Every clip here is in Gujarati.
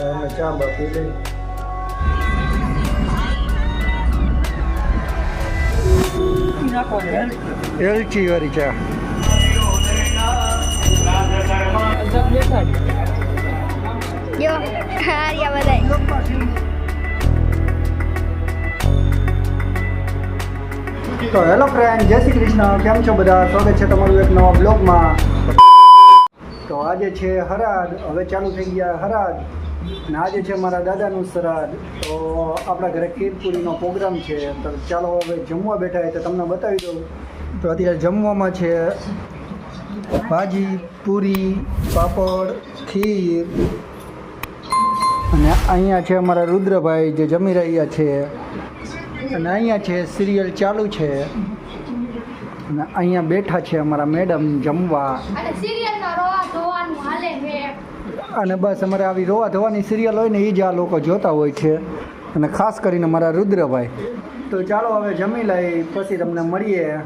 અમે ચા બા પી લઈ એલચી વાળી ચા તો હેલો ફ્રેન્ડ જય શ્રી કૃષ્ણ. કેમ છો બધા? સ્વાગત છે તમારું એક નવા બ્લોગમાં તો આજે છે હરાદ. હવે ચાલુ થઈ ગયા હરાદ. અને આજે છે મારા દાદાનું શ્રાદ્ધ, તો આપણા ઘરે ખીરપુરીનો પ્રોગ્રામ છે. તો ચાલો હવે જમવા બેઠા હોય તો તમને બતાવી દઉં. તો અત્યારે જમવામાં છે ભાજી, પૂરી, પાપડ, ખીર. અને અહીંયા છે અમારા રુદ્રભાઈ જે જમી રહ્યા છે. અને અહીંયા છે સિરિયલ ચાલુ છે. અને અહીંયા બેઠા છે અમારા મેડમ જમવા અને સિરિયલમાં રોવા ધોવાનું હાલે છે અને બસ અમારે આવી રોવા ધોવાની સિરિયલ હોય ને એ જ આ લોકો જોતા હોય છે. અને ખાસ કરીને મારા રુદ્રભાઈ. તો ચાલો હવે જમી લઈ પછી તમને મળીએ.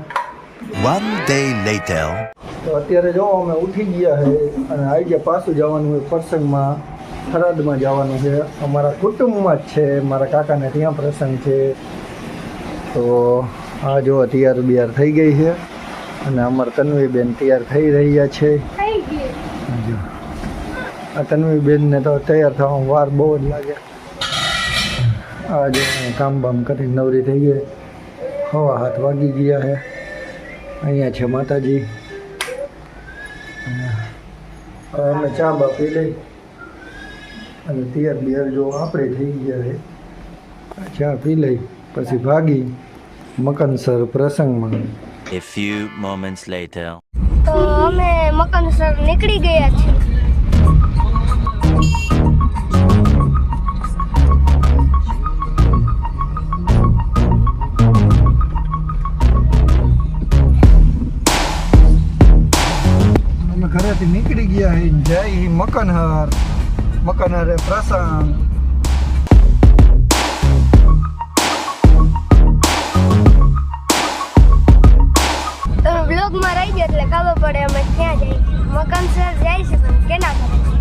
વન ડે લેટર તો અત્યારે જો અમે ઉઠી ગયા છે અને આવી ગયા પાછું જવાનું હોય પ્રસંગમાં થરાદમાં જવાનું છે. અમારા કુટુંબમાં જ છે મારા કાકાને ત્યાં પ્રસંગ છે. તો આ જો તૈયાર બિયાર થઈ ગઈ છે અને અમારા તન્વીબેન તૈયાર થઈ રહ્યા છે. થઈ ગઈ. જો. તન્વીબેનને તો તૈયાર થવામાં વાર બહુ જ લાગે. આજે કામ બામ કરીને નવરી થઈ ગઈ. હવા હાથ વાગી ગયા છે. અહીંયા છે માતાજી. હવે અમે ચા બા પી લઈ. અને તૈયાર બિયાર જો આપણે થઈ ગયા છે. ચા પી લઈ પછી ભાગી મકનસર પ્રસંગમાં. A few moments later. તો અમે મકનસર નીકળી ગયા છીએ. અમે ઘરેથી નીકળી ગયા હી. જય મકનહર. મકનહરે પ્રસંગ બ્લોગમાં રહી ગયો એટલે ખબર પડે અમે ક્યાં જઈએ. મકનસર જાય છે પણ કેના કરે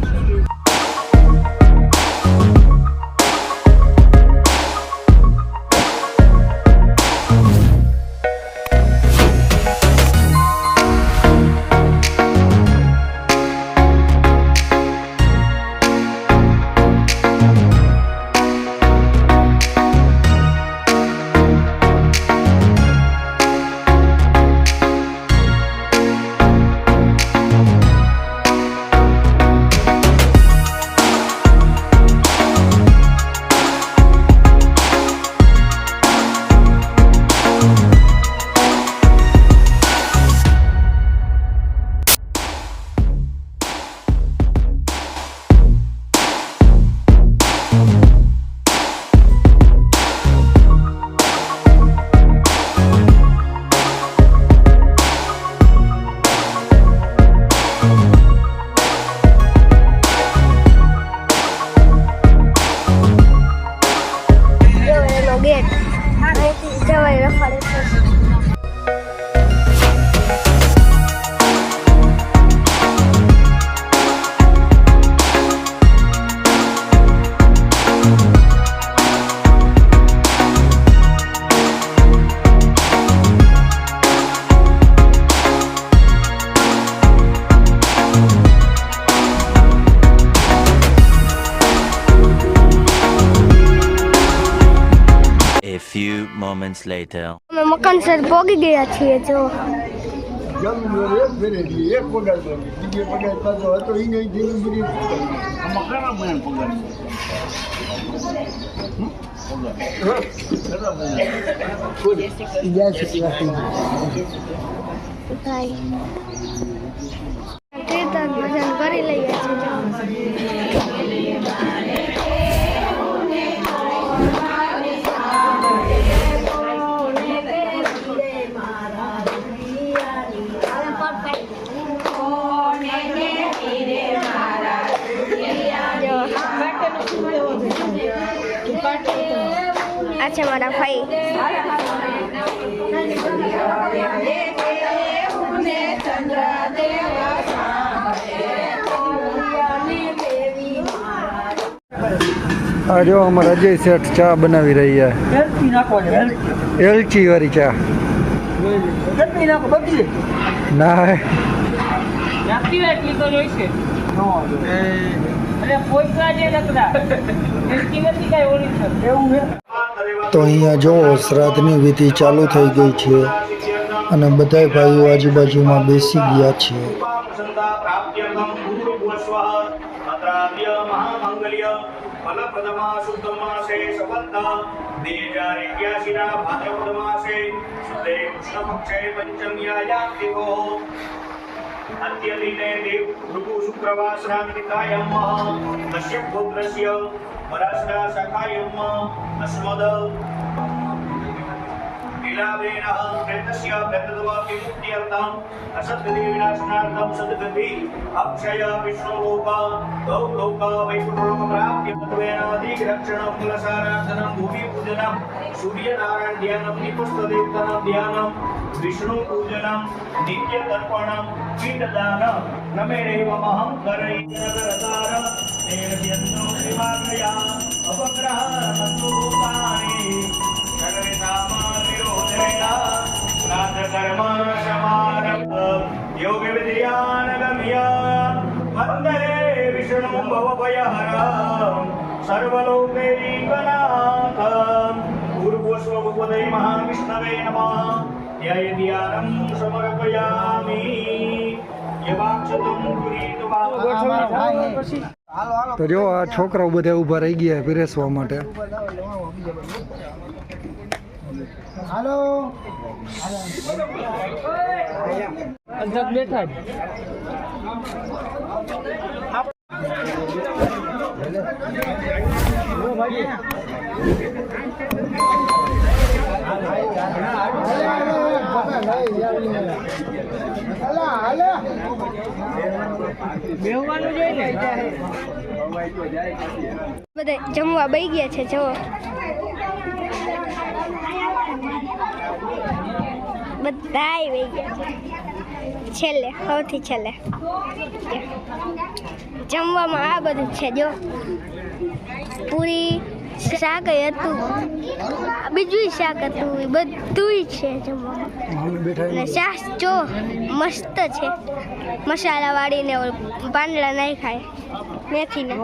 moments later. અમે મકનસર પોગી ગયા છીએ જો એક ફેરેથી એક પગાર બીજે પગાર પાછો હતો એ નહીં જેવી બધી થાય કીર્તન ભજન કરી લઈએ છીએ આ છે મારા ભાઈ જો અમારા અજય શેઠ ચા બનાવી રહી છે. હેલ્પી નાખો ને હેલ્પી એલચી વાળી ચા. ના કાંઈ ઓળી છે. એવું તો અહીંયા જુઓ શ્રાદ્ધની વિધિ ચાલુ થઈ ગઈ છે અને બધા ભાઈઓ આજુબાજુમાં બેસી ગયા છે. ફલપ્રદમા અત્યદિને દેવ ઋતુ શુક્રવાસરામિકાયમ તસ્ય ગોત્રસ્ય વરાસરા સખાયમ અસ્મદ નીલાવેન પ્રેતસ્ય પ્રેતદ્વા વિમુક્ત્યર્થમ અસદ્ગતિ વિનાશનાર્થમ સદ્ગતિ અક્ષય વિષ્ણુલોક ગૌ લોક વૈકુંઠલોક પ્રાપ્ય તત્વેન સૂર્યનારાયણ ધ્યાનમ નિપસ્તદેવતનમ વિષ્ણુ પૂજનમ નિત્ય તર્પણમ విదదాన నమేరేవ మహం కరై నగరదార నేనద్యంతో శ్రీమాగ్రయా అపగ్రహ సంతోపాని నగరే నామా నిరోధరేణ ప్రాత కర్మ సమారభ యోగ విద్యానగమ్య వందరే విష్ణు భవభయహర సర్వలోకైకనాథ పూర్వోశ్వభుపదై మహావిష్ణవే నమః ధ్యాయ ధ్యానం సమర్పయామి તો જો આ છોકરાઓ બધા ઊભા રહી ગયા પીરસવા માટે. હાલો. બેઠા જ બેહવાનું જોઈએ ને બધા જમવા બઈ ગયા છે જુઓ બધાય બઈ ગયા છે છેલ્લે સૌથી છેલ્લે જમવામાં આ બધું છે જો પૂરી શાક હતું. બીજું શાક હતું. એ બધું છે જમવામાં. શાક જો મસ્ત છે. મસાલા વાળીને પાંદડા નહીં ખાય મેથીને.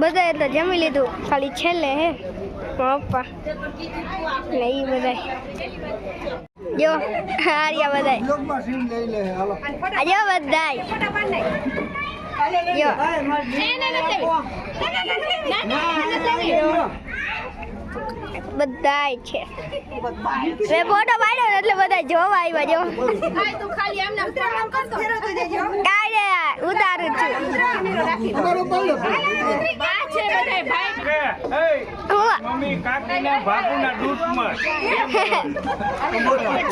બધાએ તો જમી લીધું. ખાલી છેલ્લે હે. પપ્પા ને એ બધા જો હાર્યા બધા બ્લોગમાં સીન લઈ લે હાલો આજો બધાય જો બધાય છે મેં ફોટો પાડ્યો એટલે બધા જોવા આવ્યા જો. કાઢે ઉતારું છું હું મમ્મી કાકીના ભાગુના દૂધમાં.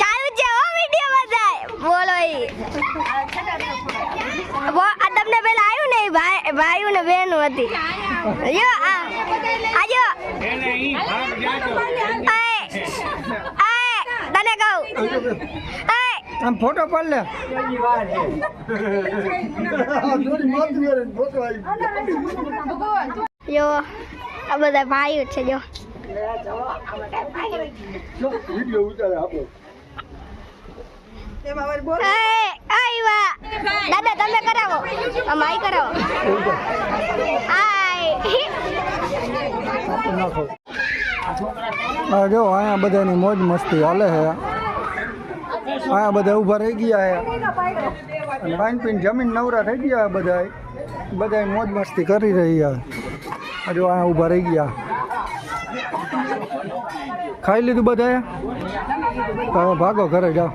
ચાલુ છે હો વિડિયો બધાય. બોલો ઈ. વો- આ તમને પેલા આવ્યું ને ભાઈ ભાઈઓ ને બહેનો હતી. જો આ. આ એને ઈ ભાગ જાજો. આય આય તને કહું. આય આમ ફોટો પડ લે. ફોટો આવી જો, આ બધા ભાઈઓ છે, જો. દાદા, તમે કરાવો. આ માઈ કરાવો. જો, અહીંયા બધાની મોજ મસ્તી હાલે છે. અહીંયા બધા ઊભા રહી ગયા છે. અને વાઈન પીને જમીન નવરા થઈ ગયા બધા બધા મોજ મસ્તી કરી રહ્યા જો અહીંયા ઊભા રહી ગયા. ખાઈ લીધું બધાએ? તમે ભાગો ઘરે જાઓ.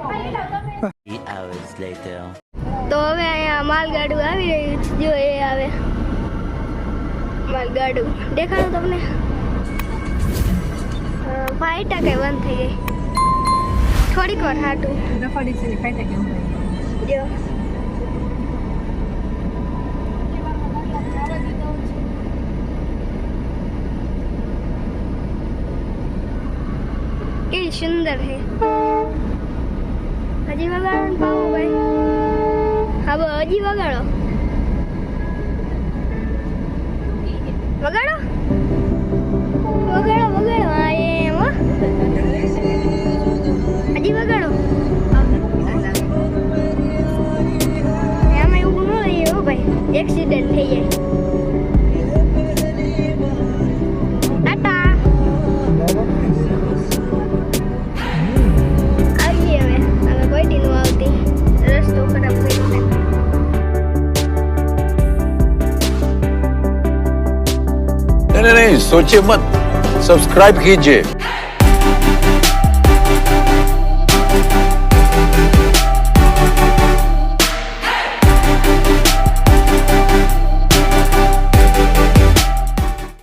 તો હવે અહીંયા માલગાડું આવી રહ્યું છે. જો એ આવે. માલગાડું. દેખાડું તમને. ફાઈટા કઈ બંધ થઈ ગઈ થોડીક વાર હાટું. જો. સુંદર છે હજી વગાડો ને ભાઈ હા હજી વગાડો વગાડો नहीं नहीं नहीं सोचिए मत सब्सक्राइब कीजिए